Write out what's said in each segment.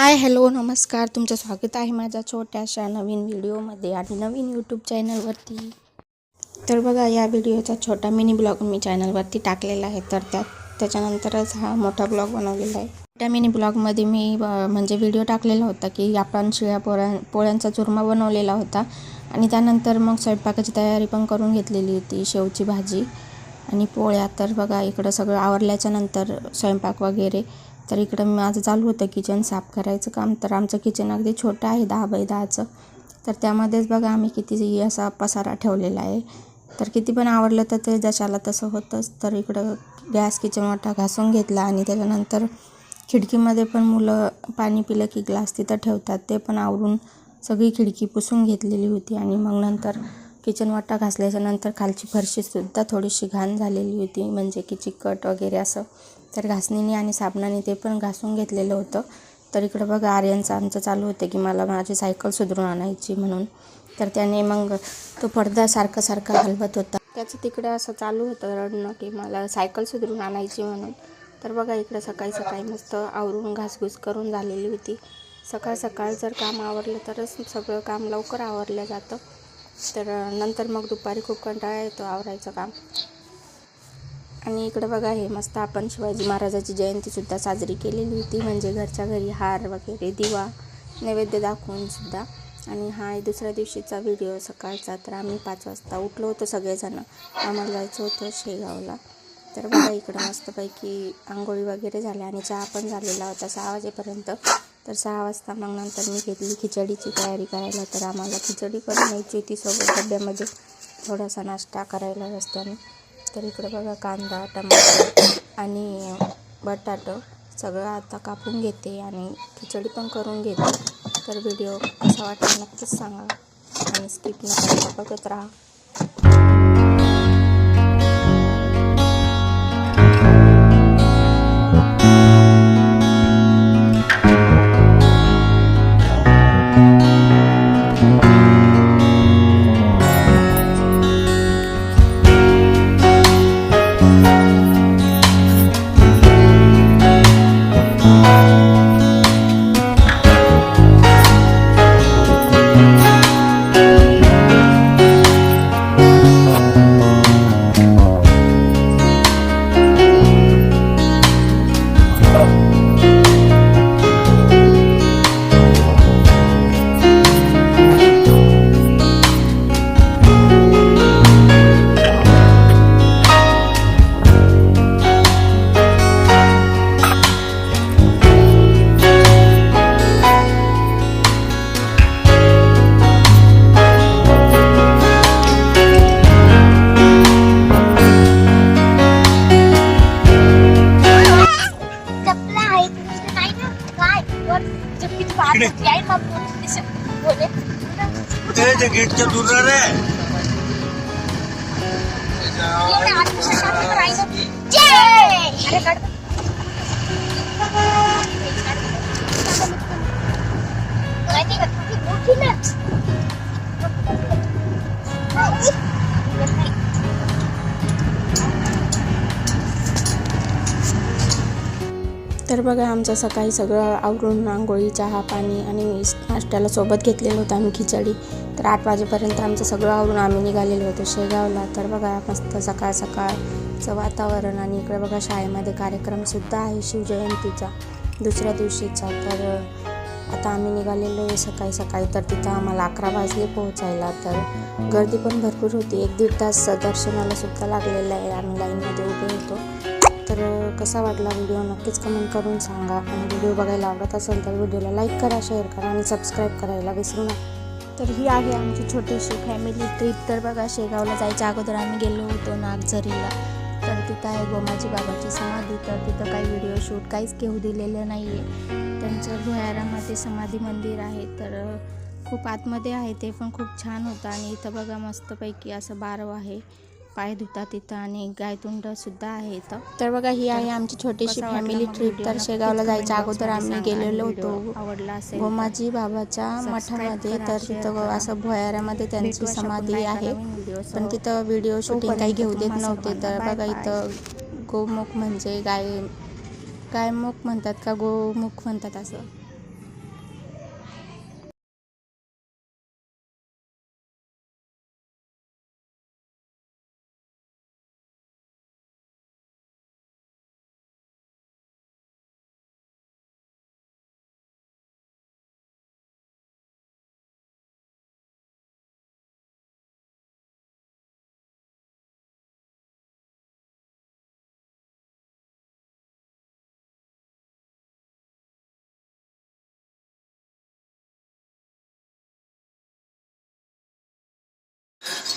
Hi hello नमस्कार. तुमचं स्वागत आहे माझ्या छोट्याशा नवीन व्हिडिओमध्ये आणि नवीन यूट्यूब चॅनलवरती तर बघा या व्हिडिओचा छोटा मिनी ब्लॉग मी चॅनलवरती टाकलेला आहे. तर त्यात त्याच्यानंतरच हा मोठा ब्लॉग बनवलेला आहे. त्या मिनी ब्लॉगमध्ये मी म्हणजे व्हिडिओ टाकलेला होता की आपण शिळ्या पोळ्या पोळ्यांचा चुरमा बनवलेला होता. आणि त्यानंतर मग स्वयंपाकाची तयारी पण करून घेतलेली होती शेवची भाजी आणि पोळ्या. तर बघा इकडं सगळं आवरल्याच्या नंतर स्वयंपाक वगैरे तर इकडं माझं चालू होतं किचन साफ करायचं काम. तर आमचं किचन अगदी छोटं आहे दहा बाय दहाचं. तर त्यामध्येच बघा आम्ही किती असा पसारा ठेवलेला आहे. तर किती पण आवडलं तर ते जशाला तसं होतंच. तर इकडं गॅस किचन वाटा घासून घेतला आणि त्याच्यानंतर खिडकीमध्ये पण मुलं पाणी पिलं की ग्लास तिथं ठेवतात. ते पण आवरून सगळी खिडकी पुसून घेतलेली होती आणि मग नंतर किचन वाटा घासल्याच्या नंतर खालची फरशीसुद्धा थोडीशी घाण झालेली होती. म्हणजे की चिकट वगैरे असं. तर घासणीने आणि साबणाने ते पण घासून घेतलेलं होतं. तर इकडं बघा आर्यनचं आमचं चालू होतं की मला माझी सायकल सुधरून आणायची म्हणून. तर त्याने मग तो पडदा सारखं सारखा हलवत होता. त्याचं तिकडं असं चालू होतं रडणं की मला सायकल सुधरून आणायची म्हणून. तर बघा इकडं सकाळी सकाळी मस्त आवरून घासघूस करून झालेली होती. सकाळ सकाळ जर काम आवरलं तरच सगळं काम लवकर आवरलं जातं. तर नंतर मग दुपारी खूप कंटाळा येतो आवरायचं काम. आणि इकडं बघा हे मस्त आपण शिवाजी महाराजाची जयंतीसुद्धा साजरी केलेली होती. म्हणजे घरच्या घरी हार वगैरे दिवा नैवेद्य दाखवूनसुद्धा आणि हा दुसऱ्या दिवशीचा व्हिडिओ सकाळचा. तर आम्ही पाच वाजता उठलो होतो सगळेजणं. आम्हाला जायचं होतं शेगावला. तर बघा इकडं मस्तपैकी आंघोळी वगैरे झाल्या आणि चहा पण झालेला होता सहा वाजेपर्यंत. तर सहा वाजता मग नंतर मी घेतली खिचडीची तयारी करायला. तर आम्हाला खिचडी करून न्यायची होती. सोबत डब्यामध्ये थोडासा नाश्ता करायला रस्त्याने. तर इकडं बघा कांदा टमाटर आणि बटाटं सगळं आता कापून घेते आणि खिचडी पण करून घेते. तर व्हिडिओ कसा वाटला नक्कीच सांगा आणि स्किप न करता बघत राहा. बोले. ते गेटच्या दूर रे अरे तर बघा आमचं सकाळी सगळं आवरून रांगोळी चहा पाणी आणि नाश्त्याला सोबत घेतलेलं होतं आम्ही खिचडी. तर आठ वाजेपर्यंत आमचं सगळं आवरून आम्ही निघालेलो होतो शेगावला. तर बघा मस्त सकाळ सकाळचं वातावरण आणि इकडे बघा शाळेमध्ये कार्यक्रमसुद्धा आहे शिवजयंतीचा. दुसऱ्या दिवशीचा. तर आता आम्ही निघालेलो आहे सकाळी सकाळी. तर तिथं आम्हाला अकरा वाजले पोहोचायला. तर गर्दी पण भरपूर होती. एक दीड तास दर्शनाला सुद्धा लागलेलं आहे. आम्ही लाईनमध्ये उभे होतो. तर कसा वाटला व्हिडिओ नक्कीच कमेंट करून सांगा. आणि व्हिडिओ बघायला आवडत असेल तर व्हिडिओला लाईक करा शेअर करा आणि सबस्क्राईब करायला विसरू नका. तर ही आहे आमची छोटीशी फॅमिली ट्रिप तर बघा शेगावला जायच्या अगोदर आम्ही गेलो होतो नागझरीला. तर तिथं आहे गोमाजी बाबाची समाधी. तर तिथं काही व्हिडिओ शूट काहीच घेऊ दिलेलं नाही आहे त्यांचं भुयारामध्ये समाधी मंदिर आहे. तर खूप आतमध्ये आहे. ते पण खूप छान होतं. आणि इथं बघा मस्तपैकी असं बारव आहे. पाय धुतात तिथं आणि गायतुंड सुद्धा आहे इथं. तर बघा ही आहे आमची छोटीशी फॅमिली ट्रिप तर शेगावला जायच्या अगोदर आम्ही गेलेलो होतो आवडला असेल गोमाजी बाबाच्या मठामध्ये. तर तिथं असं भुयारामध्ये त्यांची समाधी आहे. पण तिथं व्हिडिओ शूटिंग काही घेऊ देत नव्हते. तर बघा इथं गोमुख म्हणजे गाय गायमुख म्हणतात का गोमुख म्हणतात असं.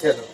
चलो